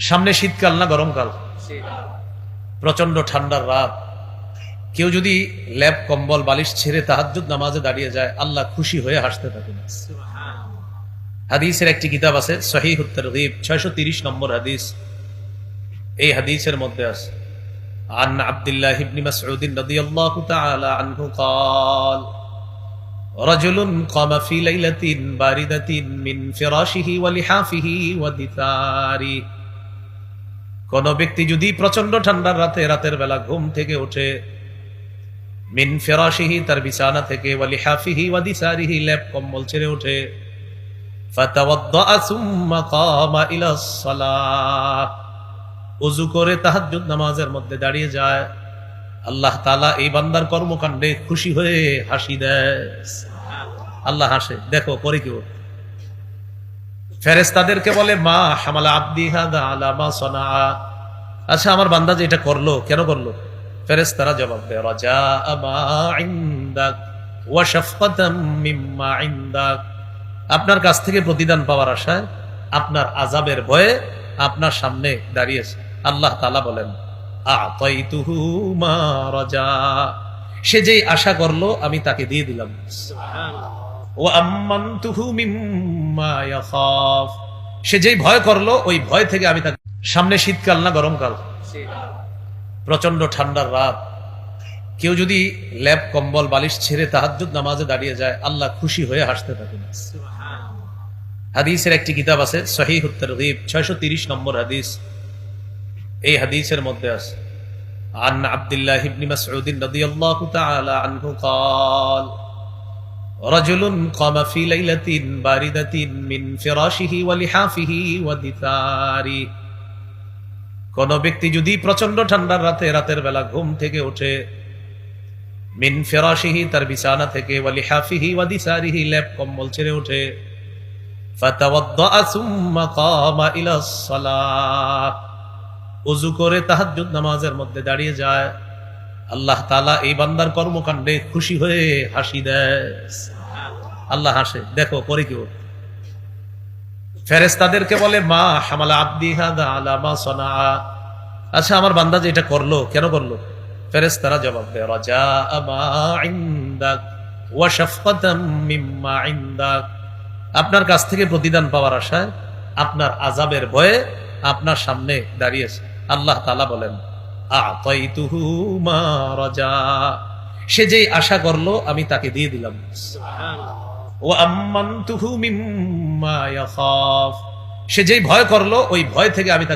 সামনে শীতকাল না গরমকাল প্রচন্ড ঠান্ডার রাত কেউ যদি ল্যাব কম্বল বালিশ ছেড়ে তাহাজ্জুদ নামাজে দাঁড়িয়ে যায় আল্লাহ খুশি হয়ে হাসতে থাকেন হাদিসের একটি কিতাব আছে সহি উত্তরদীপ ছয়শো তিরিশ নম্বর হাদিস এই হাদিসের মধ্যে আছে عن عبد الله بن مسعود رضي الله تعالى عنه قال رجل قام في ليلة باردة من فراشه ولحافه ودثاره কোন ব্যক্তি যদি প্রচণ্ড ঠান্ডার রাতে রাতের বেলা ঘুম থেকে ওঠে, মিন ফেরাশিহি, তার বিছানা থেকে ওয়ালি হাফিহি ওয়াদিসারিহি ল্যাপ কম্বল ছেড়ে ওঠে উযু করে তাহাজ্জুদ নামাজের মধ্যে দাঁড়িয়ে যায়। আল্লাহ তাআলা এই বান্দার কর্মকাণ্ডে খুশি হয়ে হাসি দেয়। আল্লাহ হাসে। দেখো, পরে কেউ ফেরেস্তাদেরকে বলে, মা হামালা আব্দি হাদা আলা মা সনা আচ্ছা আমার বান্দা যে এটা করল, কেন করল? ফেরেস্তারা জবাব দেয় রাজা আপনার কাছ থেকে প্রতিদান পাওয়ার আশায় আপনার আজাবের ভয়ে আপনার সামনে দাঁড়িয়েছে। আল্লাহ তালা বলেন সে যেই আশা করল, আমি তাকে দিয়ে দিলাম। ও আম্মান্তুহু মিম্মা ইয়াখাফ সে যেই ভয় করলো ওই ভয় থেকে আমি তাকে সামনে শীতকাল না গরমকাল প্রচন্ড ঠান্ডার রাত কেউ যদি ল্যাব কম্বল বালিশ ছেড়ে তাহাজ্জুদ নামাজে দাঁড়িয়ে যায় আল্লাহ খুশি হয়ে হাসতে থাকেন হাদিসের একটি কিতাব আছে সহিহ উত্তরদীপ ছয়শো তিরিশ নম্বর হাদিস এই হাদিসের মধ্যে আছে عن عبد الله بن مسعود رضي الله تعالى عنه قال রজুলুন কমা ফি লাইলাতিন বারিদাতিন মিন ফিরাশিহি ওয়া লিহাফিহি কোন ব্যক্তি যদি প্রচণ্ড ঠান্ডার রাতে, রাতের বেলা ঘুম থেকে ওঠে, মিন ফেরাশিহি তার বিছানা থেকে, ওয়া লিহাফিহি ওয়া দিসারিহি লেপ কম্বল ছেড়ে ওঠে, ফাতাওয়াদ্দা সুম্মা কামা ইলা সালাহ। ওযু করে তাহাজ্জুদ নামাজের মধ্যে দাঁড়িয়ে যায়। আল্লাহ তালা এই বান্দার কর্মকাণ্ডে খুশি হয়ে হাসি দেয়। আল্লাহ হাসে। দেখো, পরে কেউ ফেরেস্তাদেরকে বলে, মা হামালা আব্দি হাদা আচ্ছা আমার বান্দা যে এটা করল, কেন করল? ফেরেস্তারা জবাব দেয় রাজা আপনার কাছ থেকে প্রতিদান পাওয়ার আশায় আপনার আজাবের ভয়ে আপনার সামনে দাঁড়িয়েছে। আল্লাহ তালা বলেন সে যেই আশা করল, আমি তাকে দিয়ে দিলাম। ও সে যেই ভয় করল ওই ভয় থেকে আমি তাকে